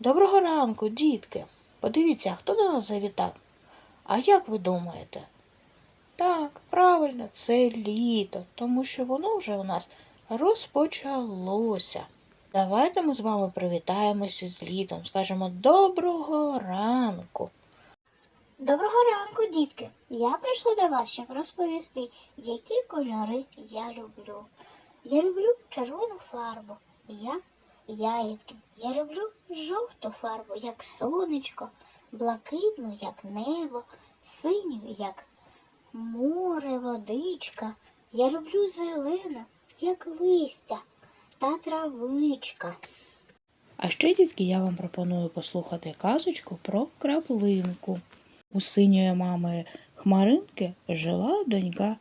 Доброго ранку, дітки. Подивіться, хто до нас завітав. А як ви думаєте? Так, правильно, це літо, тому що воно вже у нас розпочалося. Давайте ми з вами привітаємося з літом, скажемо доброго ранку. Доброго ранку, дітки! Я прийшла до вас, щоб розповісти, які кольори я люблю. Я люблю червону фарбу, як ягідки. Я люблю жовту фарбу, як сонечко, блакитну, як небо, синю, як море, водичка. Я люблю зелену, як листя та травичка. А ще, дітки, я вам пропоную послухати казочку про краплинку. У синьої мами Хмаринки жила донька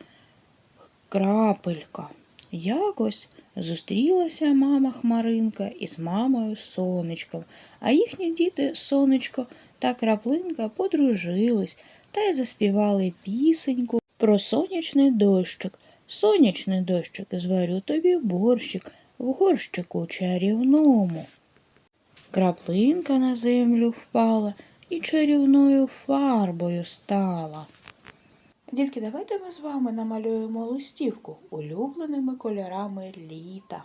Крапелька. Якось зустрілася мама Хмаринка із мамою Сонечком, а їхні діти Сонечко та Краплинка подружились та й заспівали пісеньку про сонячний дощик. Сонячний дощик, зварю тобі борщик в горщику чарівному. Краплинка на землю впала і чарівною фарбою стала. Дітки, давайте ми з вами намалюємо листівку улюбленими кольорами літа.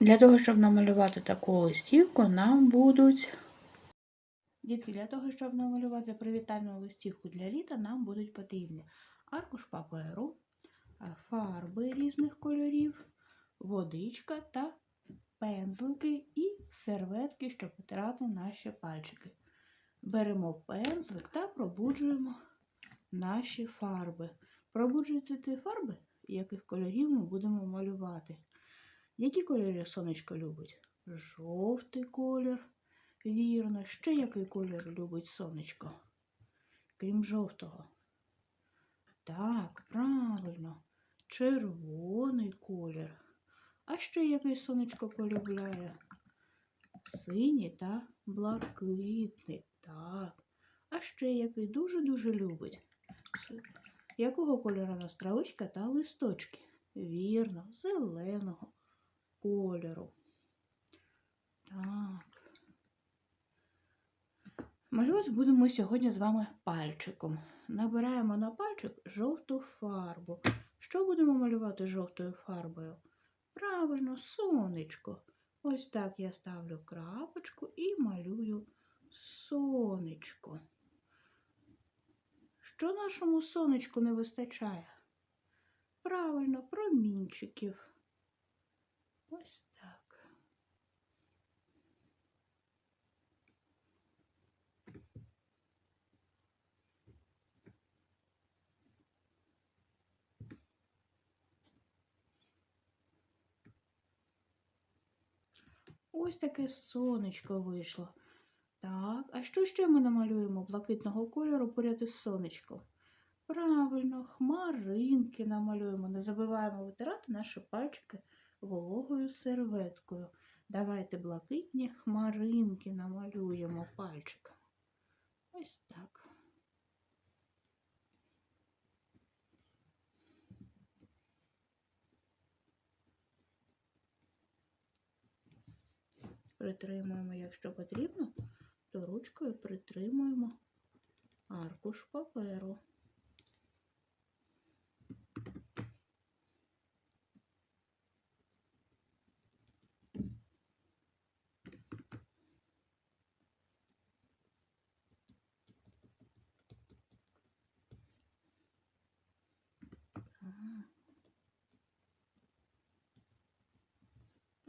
Для того, щоб намалювати таку листівку, нам будуть. Дітки, для того, щоб намалювати привітальну листівку для літа, нам будуть потрібні аркуш паперу, фарби різних кольорів, водичка та пензлики і серветки, щоб потирати наші пальчики. Беремо пензлик та пробуджуємо наші фарби. Пробуджуйте ті фарби, яких кольорів ми будемо малювати. Які кольори сонечко любить? Жовтий колір. Вірно. Ще який колір любить сонечко? Крім жовтого. Так, правильно. Червоний колір. А ще який сонечко полюбляє? Синій та блакитний. Так. А ще який дуже-дуже любить. Якого кольору нас травичка та листочки? Вірно, зеленого кольору. Так. Малювати будемо сьогодні з вами пальчиком. Набираємо на пальчик жовту фарбу. Що будемо малювати жовтою фарбою? Правильно, сонечко. Ось так я ставлю крапочку і малюю сонечко. Що нашому сонечку не вистачає? Правильно, промінчиків. Ось так. Ось таке сонечко вийшло. Так, а що ще ми намалюємо блакитного кольору поряд із сонечком? Правильно, хмаринки намалюємо. Не забуваємо витирати наші пальчики вологою серветкою. Давайте блакитні хмаринки намалюємо пальчиком. Ось так. Притримуємо, якщо потрібно, то ручкою притримуємо аркуш паперу.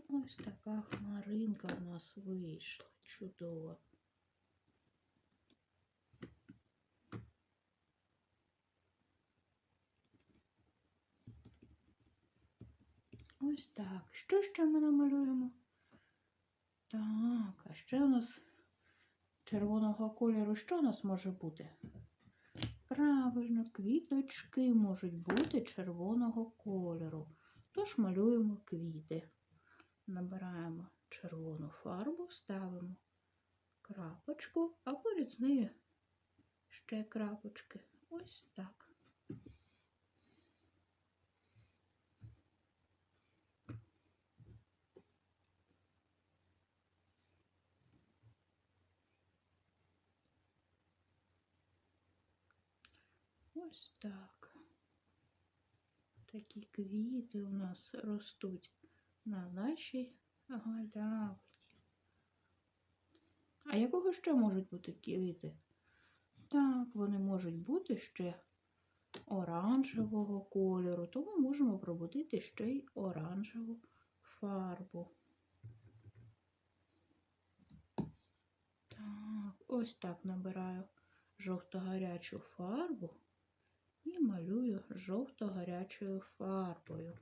Ось така хмаринка в нас вийшла. Чудово. Ось так. Що ще ми намалюємо? Так, а ще у нас червоного кольору що у нас може бути? Правильно, квіточки можуть бути червоного кольору. Тож малюємо квіти. Набираємо червону фарбу, ставимо крапочку, а поряд з нею ще крапочки. Ось так. Ось так. Такі квіти у нас ростуть на нашій галявині. А якого ще можуть бути квіти? Так, вони можуть бути ще оранжевого кольору, тому можемо пробудити ще й оранжеву фарбу. Так, ось так набираю жовто-гарячу фарбу і малюю жовто-гарячою фарбою.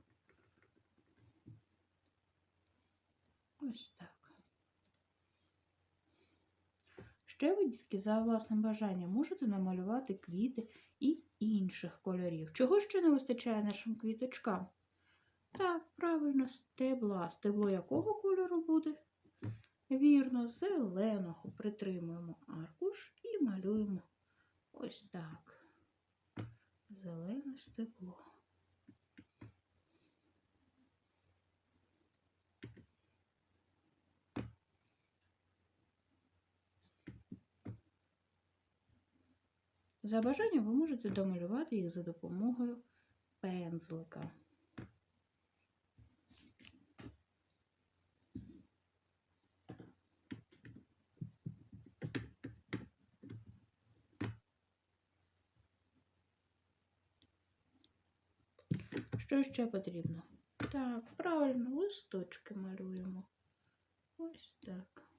Ось так. Ще ви, дітки, за власним бажанням можете намалювати квіти і інших кольорів. Чого ще не вистачає нашим квіточкам? Так, правильно, стебла. Стебло якого кольору буде? Вірно, зеленого. Притримуємо аркуш і малюємо ось так. Зелене стебло. За бажанням ви можете домалювати їх за допомогою пензлика. Що ще потрібно? Так, правильно, листочки малюємо. Ось так.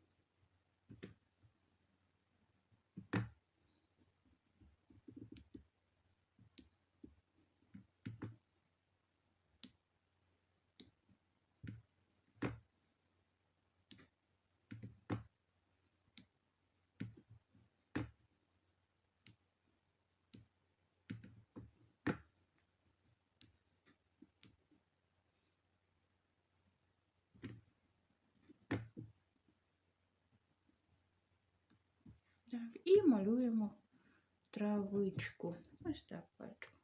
Так, і малюємо травичку. Ось так пальчиком.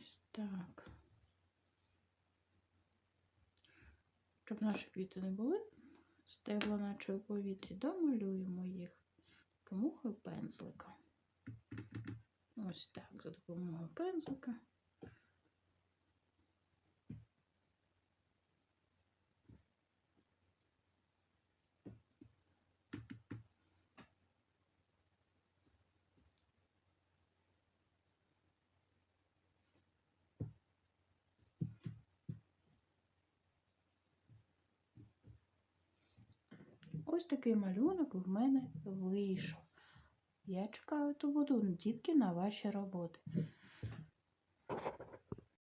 Ось так. Щоб наші квіти не були стебла, наче у повітрі, домалюємо їх допомогою пензлика. Ось так, за допомогою пензлика. Ось такий малюнок в мене вийшов. Я чекаю, ту буду дітки на ваші роботи.